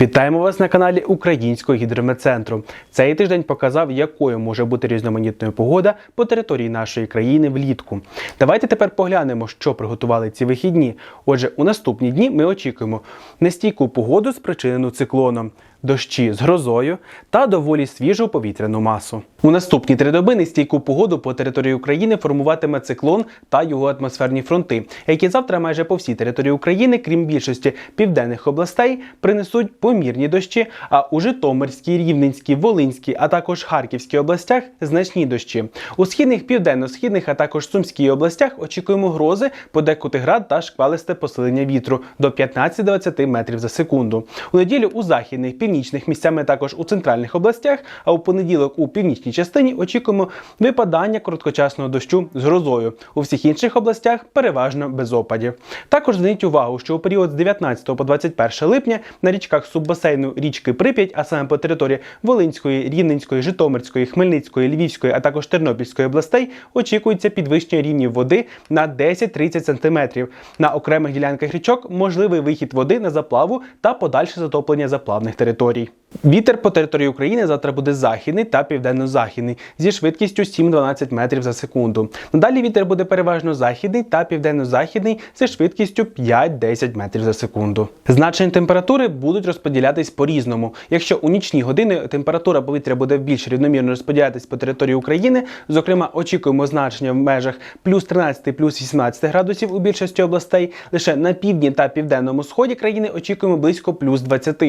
Вітаємо вас на каналі Українського гідрометцентру. Цей тиждень показав, якою може бути різноманітною погода по території нашої країни влітку. Давайте тепер поглянемо, що приготували ці вихідні. Отже, у наступні дні ми очікуємо нестійку погоду, спричинену циклоном, дощі з грозою та доволі свіжу повітряну масу. У наступні три доби нестійку погоду по території України формуватиме циклон та його атмосферні фронти, які завтра майже по всій території України, крім більшості південних областей, принесуть помірні дощі. А у Житомирській, Рівненській, Волинській, а також Харківській областях значні дощі. У східних, південно-східних, а також Сумській областях очікуємо грози, подекуди град та шквалисте посилення вітру до 15-20 метрів за секунду. У неділю у західних, північних місцями також у центральних областях, а у понеділок у північній частині очікуємо випадання короткочасного дощу з грозою. У всіх інших областях переважно без опадів. Також зверніть увагу, що у період з 19 по 21 липня на річках суббасейну річки Прип'ять, а саме по території Волинської, Рівненської, Житомирської, Хмельницької, Львівської, а також Тернопільської областей очікується підвищення рівнів води на 10-30 см. На окремих ділянках річок можливий вихід води на заплаву та подальше затоплення заплавних територій. Вітер по території України завтра буде західний та південно-західний зі швидкістю 7-12 метрів за секунду. Надалі вітер буде переважно західний та південно-західний зі швидкістю 5-10 метрів за секунду. Значення температури будуть розподілятись по-різному. Якщо у нічні години температура повітря буде більш рівномірно розподілятись по території України, зокрема очікуємо значення в межах плюс 13 плюс 18 градусів у більшості областей, лише на півдні та південному сході країни очікуємо близько плюс 20,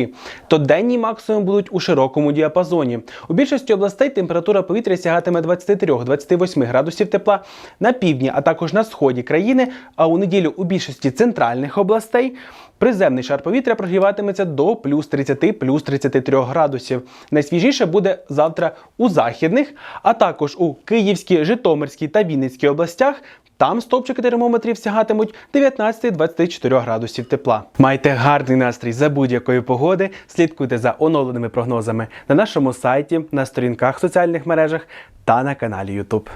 то денні максимум будуть у широкому діапазоні. У більшості областей температура повітря сягатиме 23-28 градусів тепла на півдні, а також на сході країни. А у неділю у більшості центральних областей приземний шар повітря прогріватиметься до плюс 30 плюс 33 градусів. Найсвіжіше буде завтра у західних, а також у Київській, Житомирській та Вінницькій областях. Там стопчики термометрів сягатимуть 19-24 градусів тепла. Майте гарний настрій за будь-якої погоди. Слідкуйте за оновленими прогнозами на нашому сайті, на сторінках в соціальних мережах та на каналі YouTube.